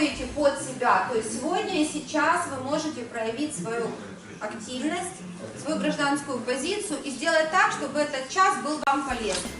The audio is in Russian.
подстроите под себя. То есть сегодня и сейчас вы можете проявить свою активность, свою гражданскую позицию и сделать так, чтобы этот час был вам полезен.